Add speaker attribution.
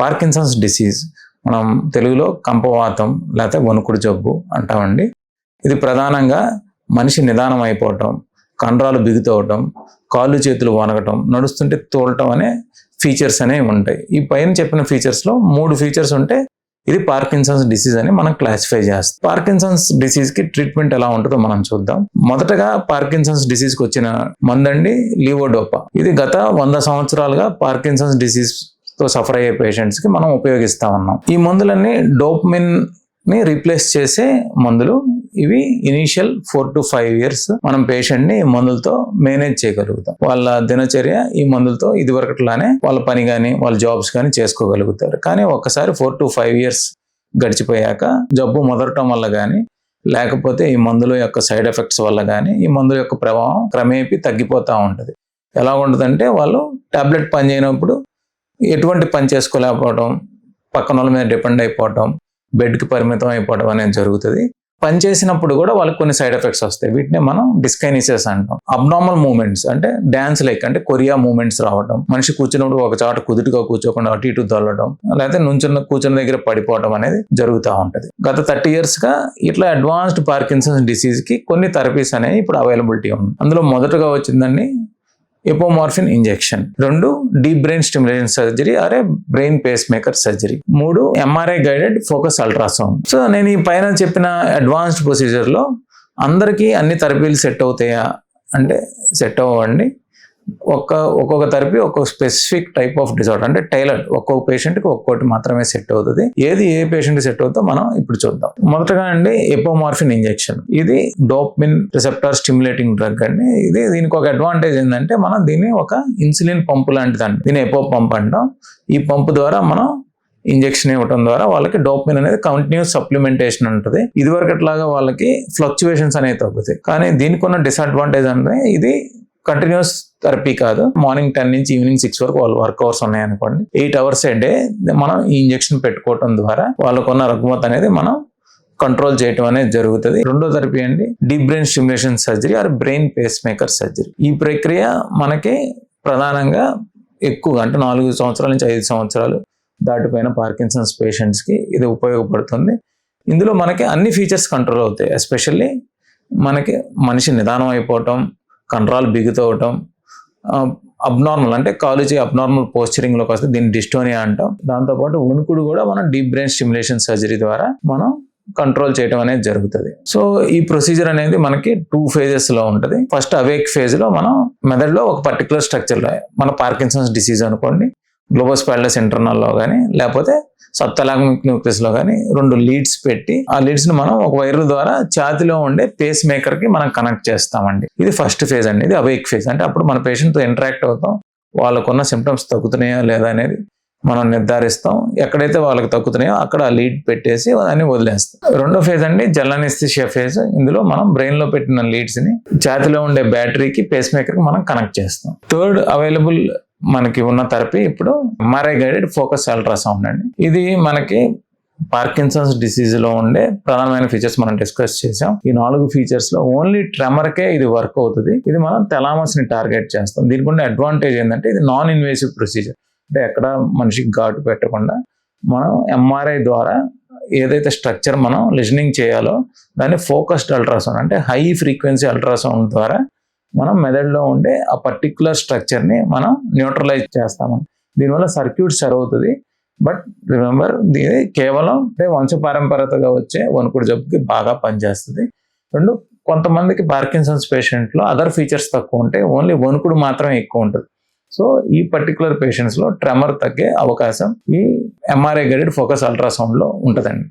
Speaker 1: Parkinson's disease మనం తెలుగులో కంపవాతం లేకపోతే వణుకుడు జబ్బు అంటామండి. ఇది ప్రధానంగా మనిషి నిదానం అయిపోవటం కండరాలు బిగుతవటం కాళ్ళు చేతులు వనగటం నడుస్తుంటే తోలటం అనే ఫీచర్స్ అనేవి ఉంటాయి. ఈ పైన చెప్పిన ఫీచర్స్లో మూడు ఫీచర్స్ ఉంటే ఇది పార్కిన్సన్స్ డిసీజ్ అని మనం క్లాసిఫై చేస్తాం. పార్కిన్సన్స్ డిసీజ్కి ట్రీట్మెంట్ ఎలా ఉంటుందో మనం చూద్దాం. మొదటగా పార్కిన్సన్స్ డిసీజ్కి వచ్చిన మందండి లీవోడోపా. ఇది గత వంద సంవత్సరాలుగా పార్కిన్సన్స్ డిసీజ్ తో సఫర్ అయ్యే పేషెంట్స్కి మనం ఉపయోగిస్తా ఉన్నాం. ఈ మందులన్నీ డోప్మిన్ని రీప్లేస్ చేసే మందులు. ఇవి initial four to five years మనం పేషెంట్ని ఈ మందులతో మేనేజ్ చేయగలుగుతాం. వాళ్ళ దినచర్య ఈ మందులతో ఇదివరకట్లానే వాళ్ళ పని కానీ వాళ్ళ జాబ్స్ కానీ చేసుకోగలుగుతారు. కానీ ఒక్కసారి ఫోర్ టు ఫైవ్ ఇయర్స్ గడిచిపోయాక జబ్బు మొదలటం వల్ల కానీ లేకపోతే ఈ మందుల యొక్క సైడ్ ఎఫెక్ట్స్ వల్ల కానీ ఈ మందుల యొక్క ప్రభావం క్రమేపీ తగ్గిపోతూ ఉంటుంది. ఎలా ఉంటుందంటే వాళ్ళు టాబ్లెట్ పనిచేయనప్పుడు ఎటువంటి పని చేసుకోలేకపోవడం పక్కన వాళ్ళ మీద డిపెండ్ అయిపోవడం బెడ్కి పరిమితం అయిపోవడం అనేది జరుగుతుంది. పని చేసినప్పుడు కూడా వాళ్ళకి కొన్ని సైడ్ ఎఫెక్ట్స్ వస్తాయి. వీటిని మనం డిస్కైనిసెస్ అంటాం. అబ్నార్మల్ మూమెంట్స్ అంటే డ్యాన్స్ లైక్ అంటే కొరియా మూమెంట్స్ రావడం మనిషి కూర్చున్నప్పుడు ఒక చాట కుదుటిగా కూర్చోకుండా అటు ఇటు దొల్లడం లేకపోతే నుంచున్న కూర్చున్న దగ్గర పడిపోవడం అనేది జరుగుతూ ఉంటుంది. గత థర్టీ ఇయర్స్గా ఇట్లా అడ్వాన్స్డ్ పార్కిన్సన్స్ డిసీజ్కి కొన్ని థెరపీస్ అనేవి ఇప్పుడు అవైలబిలిటీ ఉంది. అందులో మొదటగా వచ్చిందండి ఎపోమార్ఫిన్ ఇంజెక్షన్ రెండు డీప్ బ్రెయిన్ స్టిమ్యులేషన్ సర్జరీ అరే బ్రెయిన్ పేస్ మేకర్ సర్జరీ మూడు MRI guided focus ultrasound so నేను ఈ పైన చెప్పిన అడ్వాన్స్డ్ ప్రొసీజర్లో అందరికీ అన్ని థెరపీలు సెట్ అవుతాయా? అంటే సెట్ అవ్వండి. ఒక్క ఒక్కొక్క థెరపీ ఒక్కొక్క స్పెసిఫిక్ టైప్ ఆఫ్ డిజార్డర్ అంటే టైలర్డ్ ఒక్కొక్క పేషెంట్కి ఒక్కొక్కటి మాత్రమే సెట్ అవుతుంది. ఏది ఏ పేషెంట్ సెట్ అవుతుందో మనం ఇప్పుడు చూద్దాం. మొదటగా అండి ఎపోమార్ఫిన్ ఇంజెక్షన్ ఇది డోప్మిన్ రిసెప్టార్ స్టిమ్యులేటింగ్ డ్రగ్ అండి. ఇది దీనికి ఒక అడ్వాంటేజ్ ఏంటంటే మనం దీన్ని ఒక ఇన్సులిన్ పంపు లాంటిదండి. దీన్ని ఎపో పంప్ అంటాం. ఈ పంపు ద్వారా మనం ఇంజెక్షన్ ఇవ్వడం ద్వారా వాళ్ళకి డోప్మిన్ అనేది కంటిన్యూస్ సప్లిమెంటేషన్ ఉంటుంది. ఇదివరకు అట్లాగా వాళ్ళకి ఫ్లక్చువేషన్స్ అనేవి తగ్గుతాయి. కానీ దీనికి ఉన్న డిసడ్వాంటేజ్ అంటే ఇది కంటిన్యూస్ థెరపీ కాదు. మార్నింగ్ టెన్ నుంచి ఈవినింగ్ సిక్స్ వరకు వాళ్ళు వర్క్ అవర్స్ ఉన్నాయనుకోండి. ఎయిట్ అవర్స్ ఏ డే మనం ఈ ఇంజెక్షన్ పెట్టుకోవటం ద్వారా వాళ్ళకున్న రుగ్మత అనేది మనం కంట్రోల్ చేయటం అనేది జరుగుతుంది. రెండో థెరపీ అండి deep brain stimulation surgery or brain pacemaker surgery ఈ ప్రక్రియ మనకి ప్రధానంగా ఎక్కువ అంటే నాలుగు సంవత్సరాల నుంచి ఐదు సంవత్సరాలు దాటిపోయిన పార్కిన్సన్స్ పేషెంట్స్కి ఇది ఉపయోగపడుతుంది. ఇందులో మనకి అన్ని ఫీచర్స్ కంట్రోల్ అవుతాయి. ఎస్పెషల్లీ మనకి మనిషి నిదానం అయిపోవటం కండరాలు బిగుతవటం అబ్నార్మల్ అంటే కాలేజీ అబ్నార్మల్ పోస్చరింగ్లోకి వస్తే దీన్ని డిస్టోనియా అంటాం. దాంతోపాటు ఉనుకుడు కూడా మనం డీప్ బ్రెయిన్ స్టిమ్యులేషన్ సర్జరీ ద్వారా మనం కంట్రోల్ చేయడం అనేది జరుగుతుంది. సో ఈ ప్రొసీజర్ అనేది మనకి టూ ఫేజెస్లో ఉంటుంది. ఫస్ట్ అవేక్ ఫేజ్లో మనం మెదడులో ఒక పర్టికులర్ స్ట్రక్చర్లో మన పార్కిన్సన్స్ డిసీజ్ అనుకోండి. గ్లోబోస్పాల్డస్ ఇంటర్నల్లో కానీ లేకపోతే సప్తలాగ్మిక్ న్యూక్లియస్లో కానీ రెండు లీడ్స్ పెట్టి ఆ లీడ్స్ని మనం ఒక వైర్ ద్వారా ఛాతిలో ఉండే పేస్ మేకర్కి మనం కనెక్ట్ చేస్తామండి. ఇది ఫస్ట్ ఫేజ్ అండి. ఇది అవేక్ ఫేజ్. అంటే అప్పుడు మన పేషెంట్తో ఇంటరాక్ట్ అవుతాం. వాళ్ళకున్న సిమ్టమ్స్ తగ్గుతున్నాయో లేదా అనేది మనం నిర్ధారిస్తాం. ఎక్కడైతే వాళ్ళకి తగ్గుతున్నాయో అక్కడ ఆ లీడ్ పెట్టేసి దాన్ని వదిలేస్తాం. రెండో ఫేజ్ అండి జల్లనిస్థిషియా ఫేజ్. ఇందులో మనం బ్రెయిన్లో పెట్టిన లీడ్స్ని ఛాతిలో ఉండే బ్యాటరీకి పేస్ మేకర్కి మనం కనెక్ట్ చేస్తాం. థర్డ్ అవైలబుల్ మనకి ఉన్న థెరపీ ఇప్పుడు ఎంఆర్ఐ గైడెడ్ ఫోకస్ అల్ట్రాసౌండ్ అండి. ఇది మనకి పార్కిన్సన్స్ డిసీజ్లో ఉండే ప్రధానమైన ఫీచర్స్ మనం డిస్కస్ చేసాం ఈ నాలుగు ఫీచర్స్లో ఓన్లీ ట్రెమర్ కే ఇది వర్క్ అవుతుంది. ఇది మనం తెలామస్ని టార్గెట్ చేస్తాం. దీనికి ఉండే అడ్వాంటేజ్ ఏంటంటే ఇది నాన్ ఇన్వేసివ్ ప్రొసీజర్ అంటే ఎక్కడ మనిషికి ఘాటు పెట్టకుండా మనం ఎంఆర్ఐ ద్వారా ఏదైతే స్ట్రక్చర్ మనం లిజనింగ్ చేయాలో దాన్ని ఫోకస్డ్ అల్ట్రాసౌండ్ అంటే హై ఫ్రీక్వెన్సీ అల్ట్రాసౌండ్ ద్వారా మనం మెదడులో ఉండే ఆ పర్టికులర్ స్ట్రక్చర్ని మనం న్యూట్రలైజ్ చేస్తామని దీనివల్ల సర్క్యూట్ సర్వ్ అవుతుంది. బట్ రిమెంబర్ ఇది కేవలం అంటే వంశపారంపరతగా వచ్చే వణుకుడు జబ్బుకి బాగా పనిచేస్తుంది. రెండు కొంతమందికి పార్కిన్సన్స్ పేషెంట్లో అదర్ ఫీచర్స్ తక్కువ ఉంటాయి ఓన్లీ వణుకుడు మాత్రమే ఎక్కువ ఉంటుంది. సో ఈ పర్టికులర్ పేషెంట్స్లో ట్రెమర్ తగ్గే అవకాశం ఈ ఎంఆర్ఐ గైడెడ్ ఫోకస్ అల్ట్రాసౌండ్లో ఉంటుందండి.